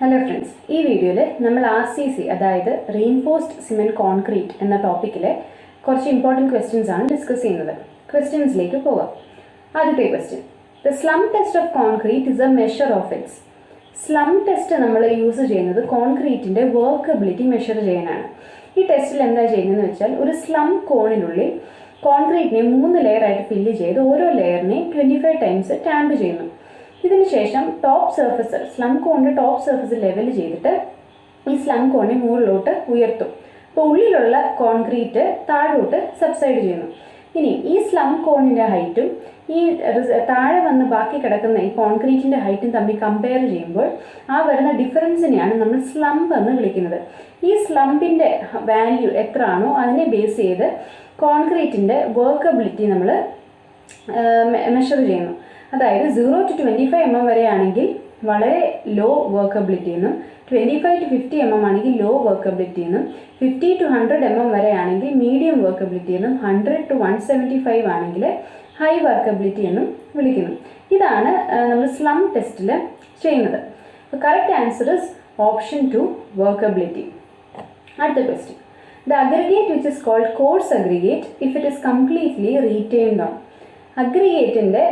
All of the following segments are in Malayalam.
ഹലോ ഫ്രണ്ട്സ് ഈ വീഡിയോയിൽ നമ്മൾ ആർ സി സി അതായത് റീൻഫോഴ്സ്ഡ് സിമെന്റ് കോൺക്രീറ്റ് എന്ന ടോപ്പിക്കിലെ കുറച്ച് ഇമ്പോർട്ടന്റ് ക്വസ്റ്റ്യൻസ് ആണ് ഡിസ്കസ് ചെയ്യുന്നത്. ക്വസ്റ്റ്യൻസിലേക്ക് പോവാം ആദ്യത്തെ question the slump test of concrete is a measure of its slump test നമ്മൾ യൂസ് ചെയ്യുന്നത് കോൺക്രീറ്റിന്റെ വർക്കബിലിറ്റി മെഷർ ചെയ്യാനാണ്. ഈ ടെസ്റ്റിൽ എന്താ ചെയ്യുന്നതെന്ന് വെച്ചാൽ ഒരു സ്ലം കോണിനുള്ളിൽ കോൺക്രീറ്റിനെ മൂന്ന് ലെയറായിട്ട് ഫില്ല് ചെയ്ത് ഓരോ ലെയറിനെയും ട്വന്റി ഫൈവ് ടൈംസ് ടാമ്പ് ചെയ്യുന്നു. ഇതിന് ശേഷം ടോപ്പ് സർഫസ് സ്ലം കോണിന്റെ ടോപ്പ് സർഫസ് ലെവൽ ചെയ്തിട്ട് ഈ സ്ലം കോണിനെ മുകളിലോട്ട് ഉയർത്തും. അപ്പോൾ ഉള്ളിലുള്ള കോൺക്രീറ്റ് താഴോട്ട് സബ്സൈഡ് ചെയ്യുന്നു. ഇനി ഈ സ്ലം കോണിന്റെ ഹൈറ്റും ഈ താഴെ വന്ന് ബാക്കി കിടക്കുന്ന ഈ കോൺക്രീറ്റിന്റെ ഹൈറ്റും തമ്മിൽ കമ്പയർ ചെയ്യുമ്പോൾ ആ വരുന്ന ഡിഫറൻസിനെയാണ് നമ്മൾ സ്ലംപ് എന്ന് വിളിക്കുന്നത്. ഈ സ്ലംബിന്റെ വാല്യൂ എത്ര ആണോ അതിനെ ബേസ് ചെയ്ത് കോൺക്രീറ്റിന്റെ വർക്കബിലിറ്റി നമ്മൾ മെഷർ ചെയ്യുന്നു. അതായത് zero to twenty five M M വരെയാണെങ്കിൽ വളരെ ലോ വർക്കബിലിറ്റി എന്നും twenty five to fifty M M ആണെങ്കിൽ ലോ വർക്കബിലിറ്റി എന്നും fifty to hundred M M വരെ ആണെങ്കിൽ മീഡിയം വർക്കബിലിറ്റി എന്നും hundred to one seventy five ആണെങ്കിൽ ഹൈ വർക്കബിലിറ്റി എന്നും വിളിക്കുന്നു. ഇതാണ് നമ്മൾ സ്ലം ടെസ്റ്റിൽ ചെയ്യുന്നത്. Correct answer is option two workability അടുത്ത question the aggregate which is called coarse aggregate if it is completely retained on അഗ്രിഗേറ്റിന്റെ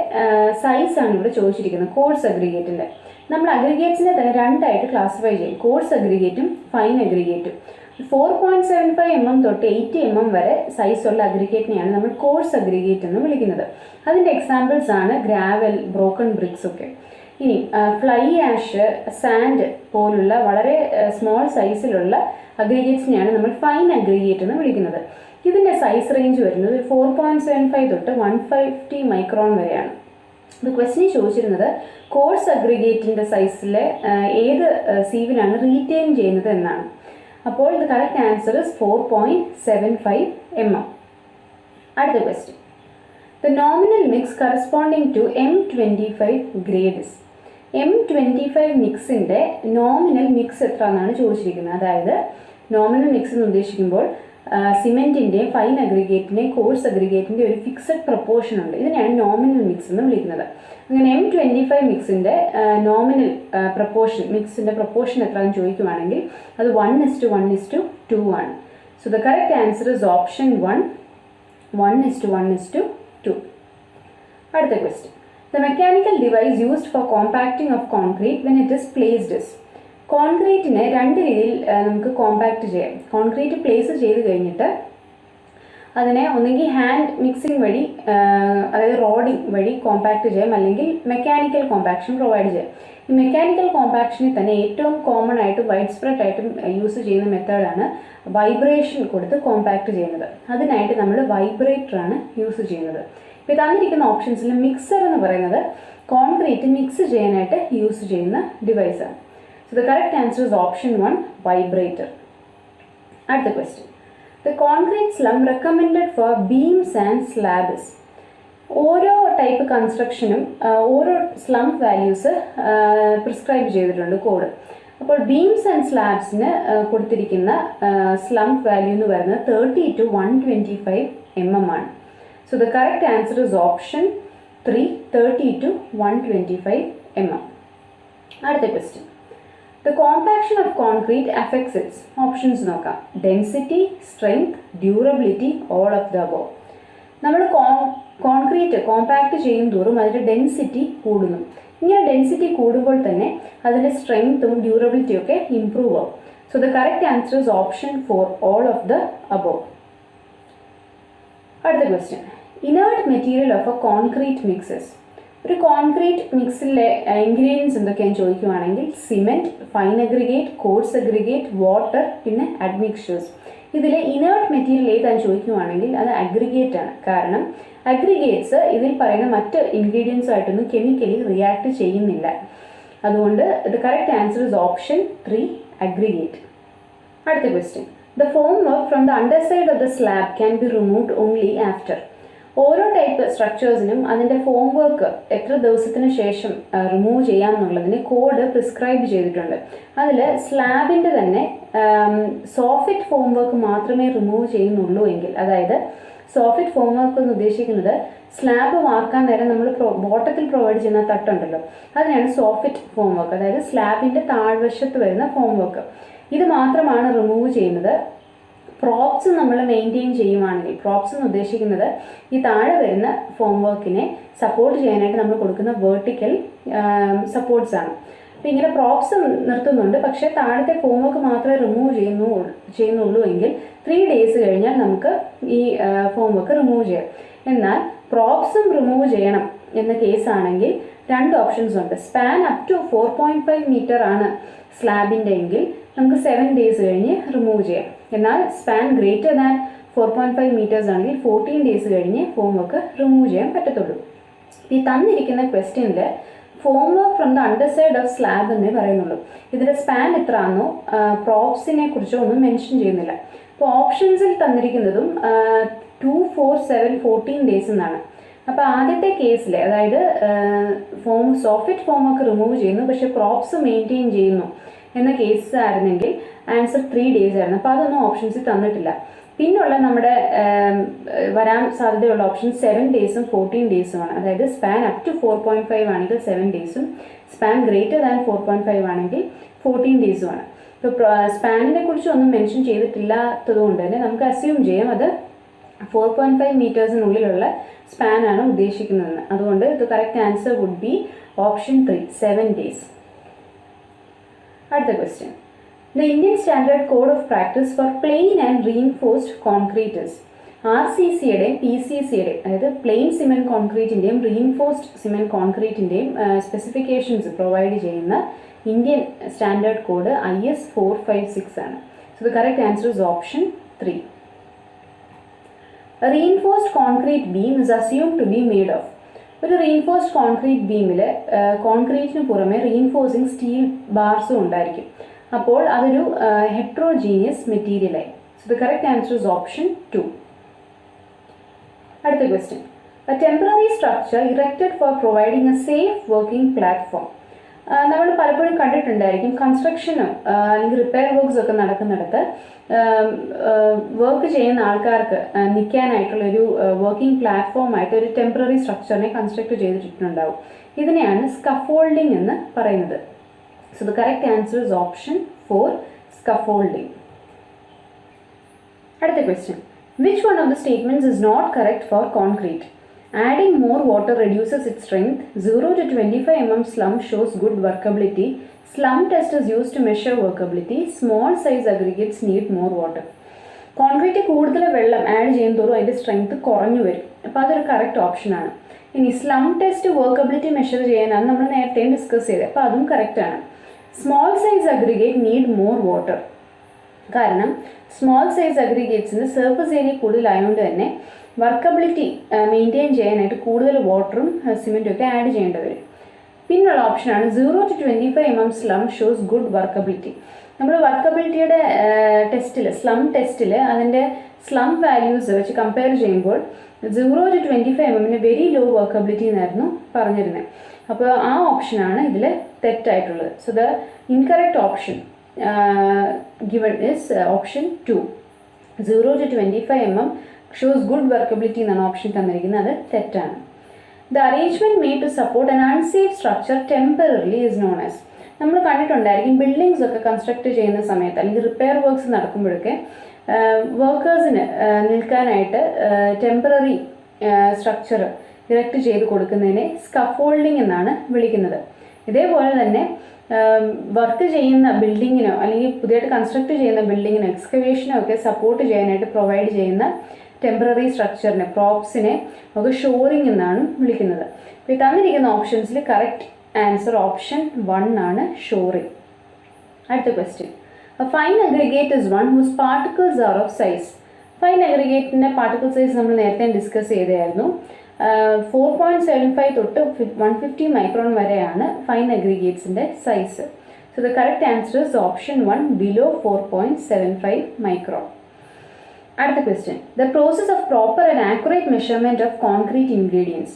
സൈസാണ് ഇവിടെ ചോദിച്ചിരിക്കുന്നത്. കോഴ്സ് അഗ്രിഗേറ്റിന്റെ നമ്മൾ അഗ്രിഗേറ്റ്സിനെ തന്നെ രണ്ടായിട്ട് ക്ലാസിഫൈ ചെയ്യും. കോഴ്സ് അഗ്രിഗേറ്റും fine അഗ്രിഗേറ്റും four point seven five M M തൊട്ട് എയ്റ്റ് എം എം വരെ സൈസുള്ള അഗ്രിഗേറ്റിനെയാണ് നമ്മൾ കോഴ്സ് അഗ്രിഗേറ്റ് എന്ന് വിളിക്കുന്നത്. അതിന്റെ എക്സാമ്പിൾസ് ആണ് ഗ്രാവൽ ബ്രോക്കൺ ബ്രിക്സ് ഒക്കെ. ഇനി ഫ്ലൈ ആഷ് സാൻഡ് പോലുള്ള വളരെ സ്മോൾ സൈസിലുള്ള അഗ്രിഗേറ്റ്സിനെയാണ് നമ്മൾ ഫൈൻ അഗ്രിഗേറ്റ് എന്ന് വിളിക്കുന്നത്. ഇതിന്റെ സൈസ് റേഞ്ച് വരുന്നത് ഫോർ പോയിന്റ് സെവൻ ഫൈവ് തൊട്ട് വൺ ഫിഫ്റ്റി മൈക്രോൺ വരെയാണ്. ഇത് ക്വസ്റ്റിന് ചോദിച്ചിരുന്നത് കോഴ്സ് അഗ്രിഗേറ്റിന്റെ സൈസിലെ ഏത് സീവിനാണ് റീറ്റെയിൻ ചെയ്യുന്നത് എന്നാണ്. അപ്പോൾ ഇത് correct answer is four point seven five M M അടുത്ത question the nominal mix corresponding to M twenty five grades M twenty five മിക്സിന്റെ nominal mix എത്ര എന്നാണ് ചോദിച്ചിരിക്കുന്നത്. അതായത് നോമിനൽ മിക്സ് എന്ന് ഉദ്ദേശിക്കുമ്പോൾ സിമെന്റിന്റെയും ഫൈൻ അഗ്രിഗേറ്റിന്റെയും കോഴ്സ് അഗ്രിഗേറ്റിന്റെ ഒരു ഫിക്സഡ് പ്രപ്പോർഷൻ ഉണ്ട്. ഇതിനെയാണ് നോമിനൽ മിക്സ് എന്ന് വിളിക്കുന്നത്. അങ്ങനെ എം ട്വന്റി ഫൈവ് മിക്സിന്റെ നോമിനൽ പ്രപ്പോർഷൻ മിക്സിന്റെ പ്രപ്പോർഷൻ എത്രയെന്ന് ചോദിക്കുവാണെങ്കിൽ അത് one is to one is to two ആണ്. So the correct answer is option one one is to one is to two അടുത്ത question the mechanical device used for compacting of concrete when it is placed is കോൺക്രീറ്റിനെ രണ്ട് രീതിയിൽ നമുക്ക് കോമ്പാക്ട് ചെയ്യാം. കോൺക്രീറ്റ് പ്ലേസ് ചെയ്ത് കഴിഞ്ഞിട്ട് അതിനെ ഒന്നുകിൽ ഹാൻഡ് മിക്സിംഗ് വഴി അതായത് റോഡിംഗ് വഴി കോമ്പാക്ട് ചെയ്യാം. അല്ലെങ്കിൽ മെക്കാനിക്കൽ കോമ്പാക്ഷൻ പ്രൊവൈഡ് ചെയ്യാം. ഈ മെക്കാനിക്കൽ കോമ്പാക്ഷനിൽ തന്നെ ഏറ്റവും കോമൺ ആയിട്ട് വൈഡ് സ്പ്രെഡ് ആയിട്ടും യൂസ് ചെയ്യുന്ന മെത്തേഡാണ് വൈബ്രേഷൻ കൊടുത്ത് കോമ്പാക്ട് ചെയ്യുന്നത്. അതിനായിട്ട് നമ്മൾ വൈബ്രേറ്ററാണ് യൂസ് ചെയ്യുന്നത്. ഇപ്പോൾ തന്നിരിക്കുന്ന ഓപ്ഷൻസിൽ മിക്സർ എന്ന് പറയുന്നത് കോൺക്രീറ്റ് മിക്സ് ചെയ്യാനായിട്ട് യൂസ് ചെയ്യുന്ന ഡിവൈസാണ് so the correct answer is option one vibrator അടുത്ത question the concrete slump recommended for beams and slabs ഓരോ ടൈപ്പ് കൺസ്ട്രക്ഷനും ഓരോ സ്ലം വാല്യൂസ് പ്രിസ്ക്രൈബ് ചെയ്തിട്ടുണ്ട് കോഡ് അപ്പോൾ ബീംസ് ആൻഡ് സ്ലാബ്സിന് കൊടുത്തിരിക്കുന്ന സ്ലം വാല്യൂ എന്ന് പറയുന്നത് thirty to one twenty five M M ആണ്. So the correct answer is option three thirty to one twenty five M M അടുത്ത question the compaction of concrete affects its options നോക്കാം. Density strength durability all of the above നമ്മൾ കോൺക്രീറ്റ് കോമ്പാക്ട് ചെയ്യും തോറും അതിന്റെ ഡെൻസിറ്റി കൂടുന്നു. ഇങ്ങനെ ഡെൻസിറ്റി കൂടുമ്പോൾ തന്നെ അതിന്റെ സ്ട്രെങ്ത്തും ഡ്യൂറബിലിറ്റിയും ഒക്കെ ഇമ്പ്രൂവ് ആവും. So the correct answer is option four all of the above അടുത്ത question inert material of a concrete mixes ഒരു കോൺക്രീറ്റ് മിക്സിലെ ഇൻഗ്രീഡിയൻസ് എന്തൊക്കെയാണെന്ന് ചോദിക്കുവാണെങ്കിൽ cement fine aggregate coarse aggregate water പിന്നെ അഡ്മിക്ചേഴ്സ് ഇതിലെ ഇനേർട്ട് മെറ്റീരിയൽ ഏതാണെന്ന് ചോദിക്കുവാണെങ്കിൽ അത് അഗ്രിഗേറ്റ് ആണ്. കാരണം അഗ്രിഗേറ്റ്സ് ഇതിൽ പറയുന്ന മറ്റ് ഇൻഗ്രീഡിയൻസ് ആയിട്ടൊന്നും കെമിക്കലി റിയാക്ട് ചെയ്യുന്നില്ല. അതുകൊണ്ട് the correct answer is option three aggregate അടുത്ത question the formwork from the underside of the slab can be removed only after ഓരോ ടൈപ്പ് സ്ട്രക്ചേഴ്സിനും അതിന്റെ ഫോം വർക്ക് എത്ര ദിവസത്തിന് ശേഷം റിമൂവ് ചെയ്യാമെന്നുള്ളതിന് കോഡ് പ്രിസ്ക്രൈബ് ചെയ്തിട്ടുണ്ട്. അതിൽ സ്ലാബിന്റെ തന്നെ സോഫിറ്റ് ഫോം വർക്ക് മാത്രമേ റിമൂവ് ചെയ്യുന്നുള്ളൂ എങ്കിൽ അതായത് സോഫിറ്റ് ഫോം വർക്ക് എന്ന് ഉദ്ദേശിക്കുന്നത് സ്ലാബ് വാർക്കാൻ നേരം നമ്മൾ ബോട്ടത്തിൽ പ്രൊവൈഡ് ചെയ്യുന്ന തട്ടുണ്ടല്ലോ. അതിനാണ് സോഫിറ്റ് ഫോം വർക്ക് അതായത് സ്ലാബിന്റെ താഴ്വശത്ത് വരുന്ന ഫോം വർക്ക് ഇത് മാത്രമാണ് റിമൂവ് ചെയ്യുന്നത്. പ്രോപ്സ് നമ്മൾ മെയിന്റെയിൻ ചെയ്യുവാണെങ്കിൽ പ്രോപ്സ് എന്ന് ഉദ്ദേശിക്കുന്നത് ഈ താഴെ വരുന്ന ഫോം വർക്കിനെ സപ്പോർട്ട് ചെയ്യാനായിട്ട് നമ്മൾ കൊടുക്കുന്ന വേർട്ടിക്കൽ സപ്പോർട്ട്സ് ആണ്. അപ്പോൾ ഇങ്ങനെ പ്രോപ്സ് നിർത്തുന്നുണ്ട്. പക്ഷേ താഴത്തെ ഫോം വർക്ക് മാത്രമേ റിമൂവ് ചെയ്യുന്നു ചെയ്യുന്നുള്ളൂ എങ്കിൽ ത്രീ ഡേയ്സ് കഴിഞ്ഞാൽ നമുക്ക് ഈ ഫോം വർക്ക് റിമൂവ് ചെയ്യാം. എന്നാൽ പ്രോപ്സും റിമൂവ് ചെയ്യണം എന്ന കേസാണെങ്കിൽ രണ്ട് ഓപ്ഷൻസ് ഉണ്ട്. Span up to four point five metre ആണ് സ്ലാബിന്റെ എങ്കിൽ നമുക്ക് സെവൻ ഡേയ്സ് കഴിഞ്ഞ് റിമൂവ് ചെയ്യാം. എന്നാൽ span greater than four point five metres ആണെങ്കിൽ ഫോർട്ടീൻ ഡേയ്സ് കഴിഞ്ഞ് ഫോം വർക്ക് റിമൂവ് ചെയ്യാൻ പറ്റത്തുള്ളൂ. ഈ തന്നിരിക്കുന്ന ക്വസ്റ്റ്യനിൽ form work from the under side of slab എന്നേ പറയുന്നുള്ളൂ. ഇതിന്റെ സ്പാൻ എത്ര ആണെന്നോ പ്രോപ്സിനെ കുറിച്ചോ ഒന്നും മെൻഷൻ ചെയ്യുന്നില്ല. അപ്പോൾ ഓപ്ഷൻസിൽ തന്നിരിക്കുന്നതും two four seven fourteen days എന്നാണ്. അപ്പോൾ ആദ്യത്തെ കേസിൽ അതായത് ഫോം സോഫ്റ്റ് ഫോം ഒക്കെ റിമൂവ് ചെയ്യുന്നു പക്ഷേ പ്രോപ്സ് മെയിന്റെയിൻ ചെയ്യുന്നു. എന്ന കേസ് ആയിരുന്നെങ്കിൽ ആൻസർ ത്രീ ഡേയ്സ് ആയിരുന്നു. അപ്പോൾ അതൊന്നും ഓപ്ഷൻസിൽ തന്നിട്ടില്ല. പിന്നുള്ള നമ്മുടെ വരാൻ സാധ്യതയുള്ള ഓപ്ഷൻ സെവൻ ഡേയ്സും ഫോർട്ടീൻ ഡേയ്സുമാണ് അതായത് span up to four point five ആണെങ്കിൽ seven ഡേയ്സും span greater than four point five ആണെങ്കിൽ ഫോർട്ടീൻ ഡേയ്സുമാണ് ഇപ്പോൾ സ്പാനിനെ കുറിച്ച് ഒന്നും മെൻഷൻ ചെയ്തിട്ടില്ലാത്തത് കൊണ്ട് തന്നെ നമുക്ക് അസ്യൂം ചെയ്യാം അത് ഫോർ പോയിന്റ് ഫൈവ് മീറ്റേഴ്സിനുള്ളിലുള്ള സ്പാനാണ് ഉദ്ദേശിക്കുന്നതെന്ന് അതുകൊണ്ട് ഇത് correct answer would be option three seven days അടുത്ത question the Indian standard code of practice for plain and reinforced concretes R C സിയുടെയും P C സിയുടെയും അതായത് പ്ലെയിൻ സിമെന്റ് കോൺക്രീറ്റിന്റെയും റീഇൻഫോഴ്സ്ഡ് സിമെന്റ് കോൺക്രീറ്റിന്റെയും സ്പെസിഫിക്കേഷൻസ് പ്രൊവൈഡ് ചെയ്യുന്ന Indian standard code I S four five six ആണ്. So the correct answer is option three reinforced concrete beam is assume to be made of ഒരു റീൻഫോഴ്സ്ഡ് കോൺക്രീറ്റ് ബീമിൽ കോൺക്രീറ്റിന് പുറമെ റീൻഫോഴ്സിങ് സ്റ്റീൽ ബാർസും ഉണ്ടായിരിക്കും. അപ്പോൾ അതൊരു heterogeneous മെറ്റീരിയലായി so the correct answer is option two അടുത്ത question a temporary structure erected for providing a safe working platform നമ്മൾ പലപ്പോഴും കണ്ടിട്ടുണ്ടായിരിക്കും കൺസ്ട്രക്ഷനും അല്ലെങ്കിൽ റിപ്പയർ വർക്ക്സ് ഒക്കെ നടക്കുന്നിടത്ത് വർക്ക് ചെയ്യുന്ന ആൾക്കാർക്ക് നിൽക്കാനായിട്ടുള്ള ഒരു വർക്കിംഗ് പ്ലാറ്റ്ഫോം ആയിട്ട് ഒരു ടെമ്പററി സ്ട്രക്ചറിനെ കൺസ്ട്രക്ട് ചെയ്തിട്ടുണ്ടാവും. ഇതിനെയാണ് സ്കഫോൾഡിംഗ് എന്ന് പറയുന്നത്. So the correct answer is option four scaffolding അടുത്ത question which one of the statements is not correct for concrete Adding more water reduces its strength. 0 to 25 mm slump shows good workability. Slump test is used to measure workability. Small size aggregates need more water. Concrete കൂടുതൽ വെള്ളം ആഡ് ചെയ്യുന്നതോറും അതിന്റെ സ്ട്രെങ്ത് കുറഞ്ഞു വരും അപ്പോൾ അതൊരു കറക്റ്റ് ഓപ്ഷനാണ് ഇനി സ്ലം ടെസ്റ്റ് വർക്കബിലിറ്റി മെഷർ ചെയ്യാനാണ് നമ്മൾ നേരത്തെ ഡിസ്കസ് ചെയ്തത് അപ്പോൾ അതും കറക്റ്റാണ് small size aggregate need more water കാരണം സ്മോൾ സൈസ് അഗ്രിഗേറ്റ്സിന് സർഫസ് ഏരിയ കൂടുതലായതുകൊണ്ട് തന്നെ വർക്കബിലിറ്റി മെയിന്റെയിൻ ചെയ്യാനായിട്ട് കൂടുതൽ വാട്ടറും സിമെന്റും ഒക്കെ ആഡ് ചെയ്യേണ്ടി വരും. പിന്നുള്ള ഓപ്ഷനാണ് zero to twenty five M M slump shows good workability നമ്മൾ വർക്കബിലിറ്റിയുടെ ടെസ്റ്റിൽ സ്ലം ടെസ്റ്റിൽ അതിന്റെ സ്ലം വാല്യൂസ് വെച്ച് കമ്പയർ ചെയ്യുമ്പോൾ zero to twenty five M എമ്മിന് വെരി ലോ വർക്കബിലിറ്റി എന്നായിരുന്നു പറഞ്ഞിരുന്നത് അപ്പോൾ ആ ഓപ്ഷനാണ് ഇതിൽ തെറ്റായിട്ടുള്ളത്. So the incorrect option given is option two zero to twenty five M M shows good workability എന്നാണ് ഓപ്ഷൻ തന്നിരിക്കുന്നത്. അത് തെറ്റാണ്. The arrangement made to support an unsafe structure temporarily is known as നമ്മൾ കണ്ടിട്ടുണ്ടായിരിക്കും ബിൽഡിങ്സ് ഒക്കെ കൺസ്ട്രക്ട് ചെയ്യുന്ന സമയത്ത് അല്ലെങ്കിൽ റിപ്പയർ വർക്ക്സ് നടക്കുമ്പോഴൊക്കെ വർക്കേഴ്സിന് നിൽക്കാനായിട്ട് ടെമ്പററി സ്ട്രക്ചർ ഇറക്റ്റ് ചെയ്ത് കൊടുക്കുന്നതിനെ സ്കഫോൾഡിംഗ് എന്നാണ് വിളിക്കുന്നത്. ഇതേപോലെ തന്നെ വർക്ക് ചെയ്യുന്ന ബിൽഡിങ്ങിനോ അല്ലെങ്കിൽ പുതിയതായിട്ട് കൺസ്ട്രക്ട് ചെയ്യുന്ന ബിൽഡിങ്ങിനോ എക്സ്കവേഷനോ ഒക്കെ സപ്പോർട്ട് ചെയ്യാനായിട്ട് പ്രൊവൈഡ് ചെയ്യുന്ന ടെമ്പററി സ്ട്രക്ചറിനെ പ്രോപ്സിനെ നമുക്ക് ഷോറിംഗ് എന്നാണ് വിളിക്കുന്നത്. അപ്പോൾ ഈ തന്നിരിക്കുന്ന ഓപ്ഷൻസിൽ കറക്റ്റ് ആൻസർ ഓപ്ഷൻ വൺ ആണ് ഷോറിംഗ് അടുത്ത question fine aggregate is one whose particles are of size fine അഗ്രിഗേറ്റിന്റെ particle size നമ്മൾ നേരത്തെ ഡിസ്കസ് ചെയ്തായിരുന്നു ഫോർ പോയിന്റ് സെവൻ ഫൈവ് തൊട്ട് വൺ ഫിഫ്റ്റി മൈക്രോൺ വരെയാണ് fine അഗ്രിഗേറ്റ്സിന്റെ size so the correct answer is option one below four point seven five micron അടുത്ത question the process of proper and accurate measurement of concrete ingredients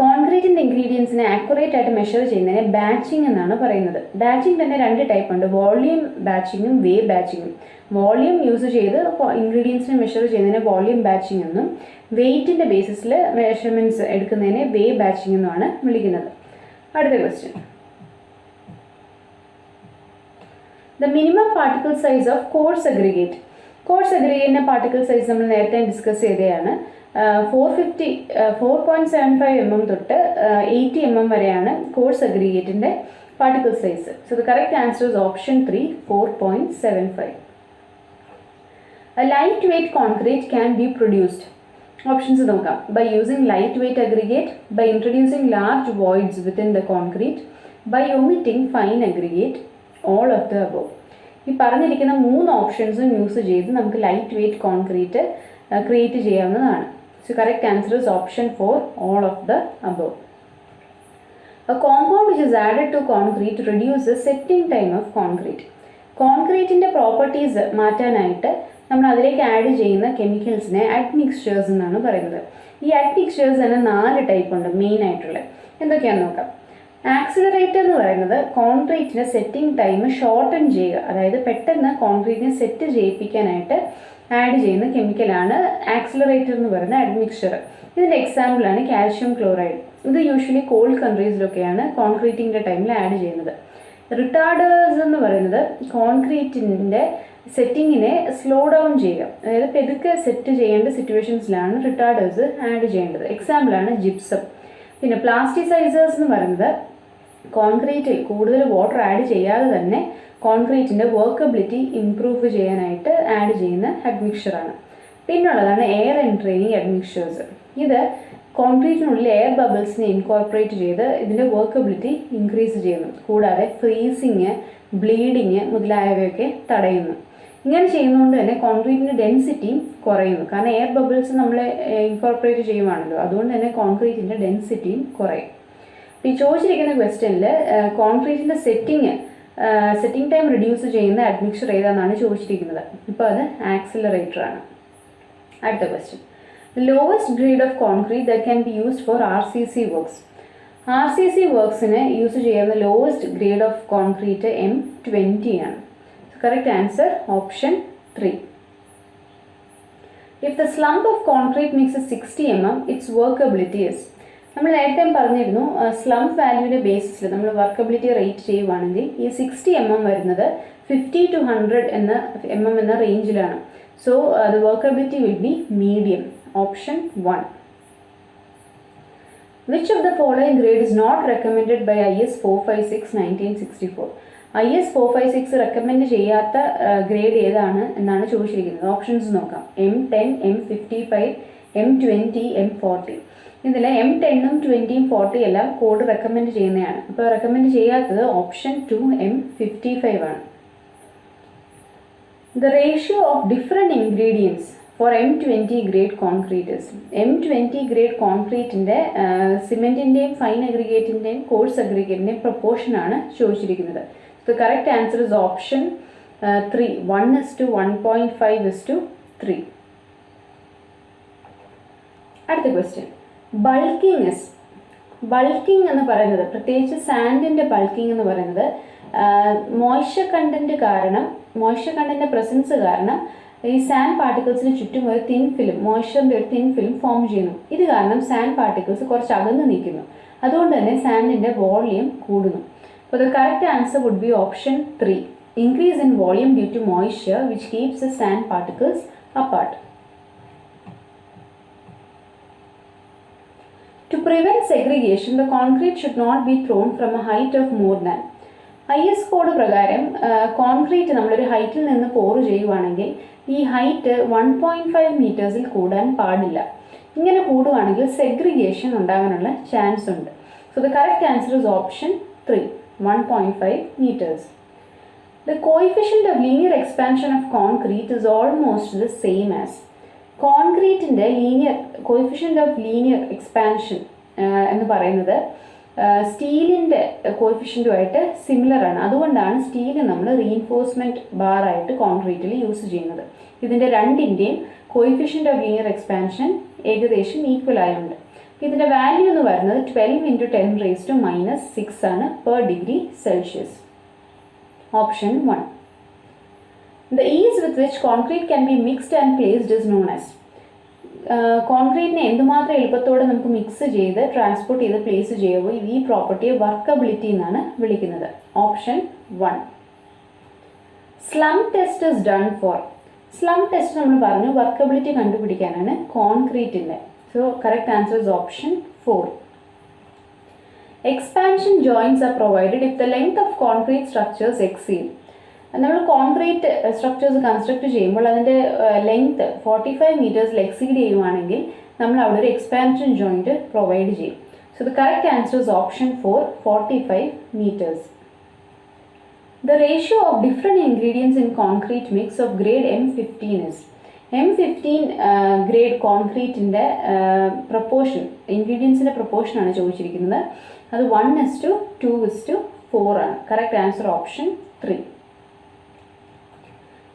കോൺക്രീറ്റിന്റെ ഇൻഗ്രീഡിയൻസിനെ ആക്യുറേറ്റ് ആയിട്ട് മെഷർ ചെയ്യുന്നതിനെ ബാച്ചിങ് എന്നാണ് പറയുന്നത്. ബാച്ചിങ് തന്നെ രണ്ട് ടൈപ്പ് ഉണ്ട്. വോളിയം ബാച്ചിങ്ങും വേ ബാച്ചിങ്ങും വോളിയം യൂസ് ചെയ്ത് ഇൻഗ്രീഡിയൻസിനെ മെഷർ ചെയ്യുന്നതിനെ വോളിയം ബാച്ചിങ് എന്നും വെയിറ്റിന്റെ ബേസിസിൽ മെഷർമെന്റ്സ് എടുക്കുന്നതിനെ വേ ബാച്ചിങ് എന്നുമാണ് വിളിക്കുന്നത്. അടുത്ത question the minimum particle size of coarse aggregate coarse അഗ്രിഗേറ്റിന്റെ particle size നമ്മൾ നേരത്തെ ഡിസ്കസ് ചെയ്തതാണ് four fifty four point seven five M M തൊട്ട് എയ്റ്റി എം എം വരെയാണ് coarse അഗ്രിഗേറ്റിന്റെ particle size so the correct answer is option three four point seven five light weight concrete can be produced options നോക്കാം. By using light weight aggregate by introducing large voids within the concrete by omitting fine aggregate all of the above ഈ പറഞ്ഞിരിക്കുന്ന മൂന്ന് ഓപ്ഷൻസും യൂസ് ചെയ്ത് നമുക്ക് ലൈറ്റ് വെയ്റ്റ് കോൺക്രീറ്റ് ക്രിയേറ്റ് ചെയ്യാവുന്നതാണ്. So correct answer is option four all of the above A compound which is added to concrete reduces setting time of concrete. കോൺക്രീറ്റിന്റെ പ്രോപ്പർട്ടീസ് മാറ്റാനായിട്ട് നമ്മൾ അതിലേക്ക് ആഡ് ചെയ്യുന്ന കെമിക്കൽസിനെ അഡ്മിക്സ്ചേഴ്സ് എന്നാണ് പറയുന്നത്. ഈ അഡ്മിക്സ്ചേഴ്സ് തന്നെ നാല് ടൈപ്പ് ഉണ്ട് മെയിൻ ആയിട്ടുള്ളത്. എന്തൊക്കെയാണെന്ന് നോക്കാം. ആക്സിലറേറ്റർ എന്ന് പറയുന്നത് കോൺക്രീറ്റിന്റെ സെറ്റിംഗ് ടൈം ഷോർട്ടൺ ചെയ്യുക. അതായത് പെട്ടെന്ന് കോൺക്രീറ്റിനെ സെറ്റ് ചെയ്യിപ്പിക്കാനായിട്ട് ആഡ് ചെയ്യുന്ന കെമിക്കലാണ് ആക്സിലറേറ്റർ എന്ന് പറയുന്ന അഡ്മിക്സ്ചർ ഇതിന്റെ എക്സാമ്പിളാണ് കാൽഷ്യം ക്ലോറൈഡ് ഇത് യൂഷ്വലി കോൾഡ് കൺട്രീസിലൊക്കെയാണ് കോൺക്രീറ്റിന്റെ ടൈമിൽ ആഡ് ചെയ്യുന്നത്. റിട്ടാർഡേഴ്സ് എന്ന് പറയുന്നത് കോൺക്രീറ്റിന്റെ സെറ്റിങ്ങിനെ സ്ലോ ഡൗൺ ചെയ്യുക. അതായത് പെതുക്കെ സെറ്റ് ചെയ്യേണ്ട സിറ്റുവേഷൻസിലാണ് റിട്ടാർഡേഴ്സ് ആഡ് ചെയ്യേണ്ടത്. എക്സാമ്പിളാണ് ജിപ്സം പിന്നെ പ്ലാസ്റ്റിസൈസേഴ്സ് എന്ന് പറയുന്നത് കോൺക്രീറ്റിൽ കൂടുതൽ വാട്ടർ ആഡ് ചെയ്യാതെ തന്നെ കോൺക്രീറ്റിന്റെ വർക്കബിലിറ്റി ഇംപ്രൂവ് ചെയ്യാനായിട്ട് ആഡ് ചെയ്യുന്ന അഡ്മിക്ചറാണ് പിന്നുള്ളതാണ് എയർ എൻട്രെയിനിങ് അഡ്മിക്ഷേഴ്സ് ഇത് കോൺക്രീറ്റിനുള്ളിൽ എയർ ബബിൾസിനെ ഇൻകോർപ്പറേറ്റ് ചെയ്ത് ഇതിന്റെ വർക്കബിലിറ്റി ഇൻക്രീസ് ചെയ്യുന്നു. കൂടാതെ ഫ്രീസിങ് ബ്ലീഡിങ് മുതലായവയൊക്കെ തടയുന്നു. ഇങ്ങനെ ചെയ്യുന്നതുകൊണ്ട് തന്നെ കോൺക്രീറ്റിന്റെ ഡെൻസിറ്റിയും കുറയുന്നു. കാരണം എയർ ബബിൾസ് നമ്മൾ ഇൻകോർപ്പറേറ്റ് ചെയ്യുവാണല്ലോ. അതുകൊണ്ട് തന്നെ കോൺക്രീറ്റിന്റെ ഡെൻസിറ്റിയും കുറയും. ഈ ചോദിച്ചിരിക്കുന്ന ക്വസ്റ്റ്യനിൽ കോൺക്രീറ്റിന്റെ സെറ്റിങ് സെറ്റിംഗ് ടൈം റിഡ്യൂസ് ചെയ്യുന്ന അഡ്മിക്ചർ ഏതാണെന്നാണ് ചോദിച്ചിരിക്കുന്നത്. ഇപ്പോൾ അത് ആക്സിലറേറ്റർ ആണ്. അടുത്ത question lowest grade of concrete that can be used for R C C works R C C വർക്ക്സിന് use ചെയ്യാവുന്ന lowest grade of concrete M twenty ആണ്. Correct answer option three if the slump of concrete mix sixty M M it's workability is നമ്മൾ നേരത്തെ പറഞ്ഞിരുന്നു സ്ലം വാല്യൂവിന്റെ ബേസിസിൽ നമ്മൾ വർക്കബിലിറ്റി റേറ്റ് ചെയ്യുവാണെങ്കിൽ ഈ സിക്സ്റ്റി എം എം വരുന്നത് ഫിഫ്റ്റി ടു ഹൺഡ്രഡ് എന്ന എം എം എന്ന റേഞ്ചിലാണ് so the workability will be medium option one which of the following grade is not recommended by I S four five six nineteen sixty four I S four five six recommend ചെയ്യാത്ത ഗ്രേഡ് ഏതാണ് എന്നാണ് ചോദിച്ചിരിക്കുന്നത്. ഓപ്ഷൻസ് നോക്കാം. M ten M fifty five M twenty M forty ഇതിൽ എം ടെണ്ണും ട്വന്റിയും ഫോർട്ടി എല്ലാം കോഡ് റെക്കമെൻഡ് ചെയ്യുന്നതാണ്. അപ്പോൾ റെക്കമെൻഡ് ചെയ്യാത്തത് option two M fifty five ആണ് the ratio of different ingredients for M twenty grade concrete is M twenty grade കോൺക്രീറ്റിന്റെ സിമെന്റിന്റെയും ഫൈൻ അഗ്രിഗേറ്റിന്റെയും കോഴ്സ് അഗ്രിഗേറ്റിന്റെയും പ്രൊപ്പോർഷനാണ് ചോദിച്ചിരിക്കുന്നത്. The correct answer is option three one is to one point five is to three അടുത്ത ക്വസ്റ്റ്യൻ ബൾക്കിംഗ് ഇസ് ബൾക്കിംഗ് എന്ന് പറയുന്നത് പ്രത്യേകിച്ച് സാൻഡിന്റെ ബൾക്കിംഗ് എന്ന് പറയുന്നത് മോയ്സ്ചർ കണ്ടന്റ് കാരണം മോയ്സ്ചർ കണ്ടന്റിന്റെ പ്രസൻസ് കാരണം ഈ സാൻഡ് പാർട്ടിക്കിൾസിന് ചുറ്റും ഒരു തിൻ ഫിലിം മോയ്സ്ചറിന്റെ ഒരു തിൻ ഫിലിം ഫോം ചെയ്യുന്നു. ഇത് കാരണം സാൻഡ് പാർട്ടിക്കിൾസ് കുറച്ച് അകന്ന് നിൽക്കുന്നു. അതുകൊണ്ട് തന്നെ സാൻഡിന്റെ വോളിയം കൂടുന്നു. അപ്പോൾ the correct answer would be option three increase in volume due to moisture which keeps the sand particles apart To prevent segregation, the concrete should not be thrown from a height of more than. I S code പ്രകാരം കോൺക്രീറ്റ് നമ്മളൊരു ഹൈറ്റിൽ നിന്ന് പോറ് ചെയ്യുവാണെങ്കിൽ ഈ ഹൈറ്റ് വൺ പോയിന്റ് ഫൈവ് മീറ്റേഴ്സിൽ കൂടാൻ പാടില്ല ഇങ്ങനെ കൂടുവാണെങ്കിൽ സെഗ്രിഗേഷൻ ഉണ്ടാകാനുള്ള ചാൻസ് ഉണ്ട് so the correct answer is option three one point five metres the coefficient of linear expansion of concrete is almost the same as കോൺക്രീറ്റിന്റെ linear coefficient of linear expansion എന്ന് പറയുന്നത് സ്റ്റീലിന്റെ കോയിഫിഷ്യന്റുമായിട്ട് സിമിലർ ആണ്. അതുകൊണ്ടാണ് സ്റ്റീൽ നമ്മൾ റീഇൻഫോഴ്സ്മെന്റ് ബാറായിട്ട് കോൺക്രീറ്റിൽ യൂസ് ചെയ്യുന്നത്. ഇതിന്റെ രണ്ടിന്റെയും കോയിഫിഷ്യന്റ് ഓഫ് ലീനിയർ എക്സ്പാൻഷൻ ഏകദേശം ഈക്വൽ ആയുണ്ട് ഇതിന്റെ വാല്യൂ എന്ന് പറയുന്നത് twelve into ten raise to minus six ആണ് per degree Celsius option one the ease with which concrete can be mixed and placed is known as കോൺക്രീറ്റിനെ എന്തുമാത്രം എളുപ്പത്തോടെ നമുക്ക് മിക്സ് ചെയ്ത് ട്രാൻസ്പോർട്ട് ചെയ്ത് പ്ലേസ് ചെയ്യുമ്പോൾ ഈ പ്രോപ്പർട്ടിയെ വർക്കബിലിറ്റി എന്നാണ് വിളിക്കുന്നത്. Option one slump test is done for slump test നമ്മൾ പറഞ്ഞു വർക്കബിലിറ്റി കണ്ടുപിടിക്കാനാണ് കോൺക്രീറ്റിന്റെ so correct answer is option four expansion joints are provided if the length of concrete structures exceed നമ്മൾ കോൺക്രീറ്റ് സ്ട്രക്ചേഴ്സ് കൺസ്ട്രക്ട് ചെയ്യുമ്പോൾ അതിന്റെ ലെങ്ത് ഫോർട്ടി ഫൈവ് മീറ്റേഴ്സിൽ എക്സീഡ് ചെയ്യുവാണെങ്കിൽ നമ്മൾ അവിടെ ഒരു എക്സ്പാൻഷൻ ജോയിന്റ് പ്രൊവൈഡ് ചെയ്യും. So the correct answer is option four forty five metres The ratio of different ingredients in concrete mix of grade M15 is. M15 uh, grade കോൺക്രീറ്റിന്റെ പ്രപ്പോർഷൻ ഇൻഗ്രീഡിയൻസിന്റെ പ്രപ്പോർഷനാണ് ചോദിച്ചിരിക്കുന്നത്. അത് one is to two is to four ആണ്. Correct answer option three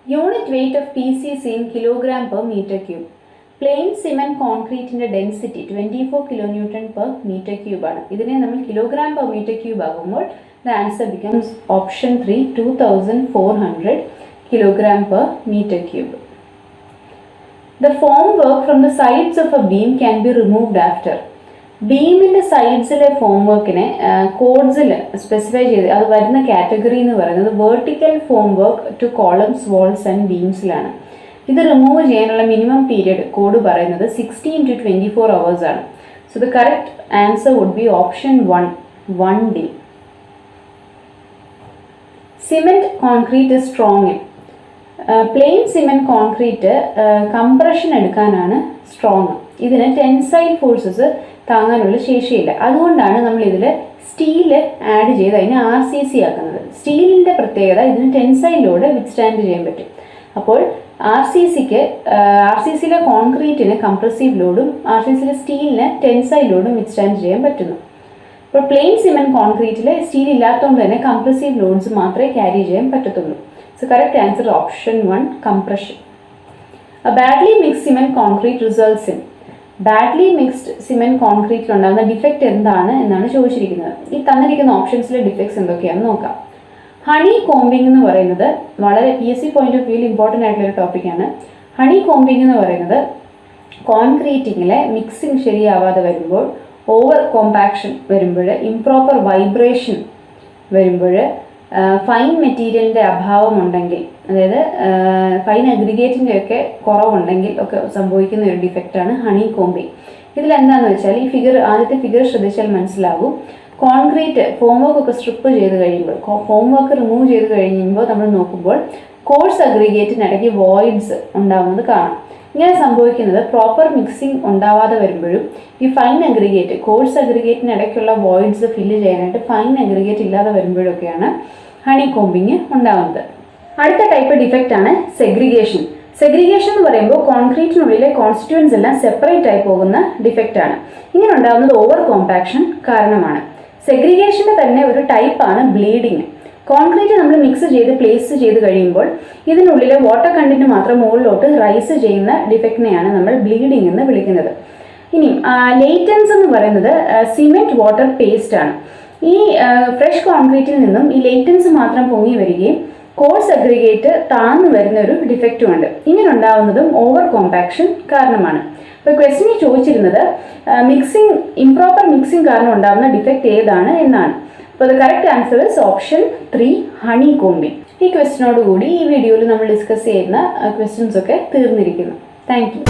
unit weight of P C C kilogram per metre cube plain cement കോൺക്രീറ്റിന്റെ density twenty four kilo newton per metre cube ആണ്. ഇതിനെ നമ്മൾ കിലോഗ്രാം പെർ മീറ്റർ ക്യൂബ് ആകുമ്പോൾ the answer becomes option three two thousand four hundred kilogram per metre cube the form work from the sides of a beam can be removed after ബീമിന്റെ സൈഡ്സിലെ ഫോം വർക്കിനെ കോഡ്സിൽ സ്പെസിഫൈ ചെയ്ത് അത് വരുന്ന കാറ്റഗറി എന്ന് പറയുന്നത് vertical form work to columns walls and ബീംസിലാണ് ഇത് റിമൂവ് ചെയ്യാനുള്ള മിനിമം പീരീഡ് കോഡ് പറയുന്നത് sixteen to twenty four hours ആണ് so the correct answer would be option one one day cement concrete strong plain cement concrete compression എടുക്കാനാണ് സ്ട്രോങ് ഇതിന് ടെൻസൈൽ ഫോഴ്സസ് താങ്ങാനുള്ള ശേഷിയില്ല. അതുകൊണ്ടാണ് നമ്മൾ ഇതിൽ സ്റ്റീൽ ആഡ് ചെയ്ത് അതിനെ ആർ സി സി ആക്കുന്നത്. സ്റ്റീലിന്റെ പ്രത്യേകത ഇതിന് ടെൻസൈലിലൂടെ വിത്ത്സ്റ്റാൻഡ് ചെയ്യാൻ പറ്റും. അപ്പോൾ ആർ സി സിക്ക് ആർ സി സിയിലെ കോൺക്രീറ്റിന് കംപ്രസീവ് ലോഡും ആർ സി സിയിലെ സ്റ്റീലിന് ടെൻസൈൽ ലോഡും വിത്ത്സ്റ്റാൻഡ് ചെയ്യാൻ പറ്റുന്നു. ഇപ്പോൾ പ്ലെയിൻ സിമെന്റ് കോൺക്രീറ്റിൽ സ്റ്റീൽ ഇല്ലാത്തതുകൊണ്ട് തന്നെ കംപ്രസീവ് ലോഡ്സ് മാത്രമേ ക്യാരി ചെയ്യാൻ പറ്റത്തുള്ളൂ. So correct answer option one compression badly mix cement concrete results in badly mixed cement കോൺക്രീറ്റിൽ ഉണ്ടാകുന്ന ഡിഫക്റ്റ് എന്താണ് എന്നാണ് ചോദിച്ചിരിക്കുന്നത്. ഈ തന്നിരിക്കുന്ന ഓപ്ഷൻസിലെ ഡിഫക്ട്സ് എന്തൊക്കെയാണെന്ന് നോക്കാം. ഹണി കോമ്പിംഗ് എന്ന് പറയുന്നത് വളരെ P S C point of വ്യൂയിൽ important ആയിട്ടുള്ള ഒരു ടോപ്പിക്കാണ് ഹണി കോമ്പിംഗ് എന്ന് പറയുന്നത് കോൺക്രീറ്റിങ്ങിലെ മിക്സിംഗ് ശരിയാവാതെ വരുമ്പോൾ ഓവർ കോമ്പാക്ഷൻ വരുമ്പോൾ ഇംപ്രോപ്പർ വൈബ്രേഷൻ വരുമ്പോൾ ഫൈൻ മെറ്റീരിയലിന്റെ അഭാവമുണ്ടെങ്കിൽ അതായത് ഫൈൻ അഗ്രിഗേറ്റിന്റെ ഒക്കെ കുറവുണ്ടെങ്കിൽ ഒക്കെ സംഭവിക്കുന്ന ഒരു ഡിഫക്റ്റാണ് ഹണി കോംബിങ് ഇതിലെന്താണെന്ന് വെച്ചാൽ ഈ ഫിഗർ ആദ്യത്തെ ഫിഗർ ശ്രദ്ധിച്ചാൽ മനസ്സിലാകും. കോൺക്രീറ്റ് ഫോം വർക്ക് ഒക്കെ സ്ട്രിപ്പ് ചെയ്ത് കഴിയുമ്പോൾ ഫോം വർക്ക് റിമൂവ് ചെയ്ത് കഴിയുമ്പോൾ നമ്മൾ നോക്കുമ്പോൾ കോഴ്സ് അഗ്രിഗേറ്റിനിടയ്ക്ക് വോയിഡ്സ് ഉണ്ടാവുന്നത് കാണാം. ഇങ്ങനെ സംഭവിക്കുന്നത് പ്രോപ്പർ മിക്സിംഗ് ഉണ്ടാവാതെ വരുമ്പോഴും ഈ ഫൈൻ അഗ്രിഗേറ്റ് കോഴ്സ് അഗ്രിഗേറ്റിന് ഇടയ്ക്കുള്ള വോയിഡ്സ് ഫില്ല് ചെയ്യാനായിട്ട് ഫൈൻ അഗ്രിഗേറ്റ് ഇല്ലാതെ വരുമ്പോഴൊക്കെയാണ് ഹണി കോമ്പിങ് ഉണ്ടാവുന്നത്. അടുത്ത ടൈപ്പ് ഡിഫക്റ്റ് ആണ് സെഗ്രിഗേഷൻ സെഗ്രിഗേഷൻ എന്ന് പറയുമ്പോൾ കോൺക്രീറ്റിനുള്ളിലെ കോൺസ്റ്റിറ്റ്യൂൻസ് എല്ലാം സെപ്പറേറ്റ് ആയി പോകുന്ന ഡിഫക്റ്റ് ആണ്. ഇങ്ങനെ ഉണ്ടാകുന്നത് ഓവർ കോമ്പാക്ഷൻ കാരണമാണ്. സെഗ്രിഗേഷന്റെ തന്നെ ഒരു ടൈപ്പാണ് ബ്ലീഡിങ് കോൺക്രീറ്റ് നമ്മൾ മിക്സ് ചെയ്ത് പ്ലേസ് ചെയ്ത് കഴിയുമ്പോൾ ഇതിനുള്ളിലെ വാട്ടർ കണ്ടന്റ് മാത്രം മുകളിലോട്ട് റൈസ് ചെയ്യുന്ന ഡിഫക്റ്റിനെയാണ് നമ്മൾ ബ്ലീഡിംഗ് എന്ന് വിളിക്കുന്നത്. ഇനി ലേറ്റൻസ് എന്ന് പറയുന്നത് സിമെന്റ് വാട്ടർ പേസ്റ്റ് ആണ്. ഈ ഫ്രഷ് കോൺക്രീറ്റിൽ നിന്നും ഈ ലേറ്റൻസ് മാത്രം പൊങ്ങി വരികയും കോഴ്സ് അഗ്രിഗേറ്റ് താഴ്ന്നു വരുന്ന ഒരു ഡിഫക്റ്റും ഉണ്ട് ഇങ്ങനെ ഉണ്ടാവുന്നതും ഓവർ കോമ്പാക്ഷൻ കാരണമാണ് ഇപ്പോൾ ക്വസ്റ്റിന് ചോദിച്ചിരുന്നത് മിക്സിംഗ് ഇംപ്രോപ്പർ മിക്സിംഗ് കാരണം ഉണ്ടാകുന്ന ഡിഫക്റ്റ് ഏതാണ് എന്നാണ്. അപ്പോൾ the correct answer is option three honey combing ഈ ക്വസ്റ്റിനോട് കൂടി ഈ വീഡിയോയിൽ നമ്മൾ ഡിസ്കസ് ചെയ്യുന്ന ക്വസ്റ്റ്യൻസ് ഒക്കെ തീർന്നിരിക്കുന്നു. Thank you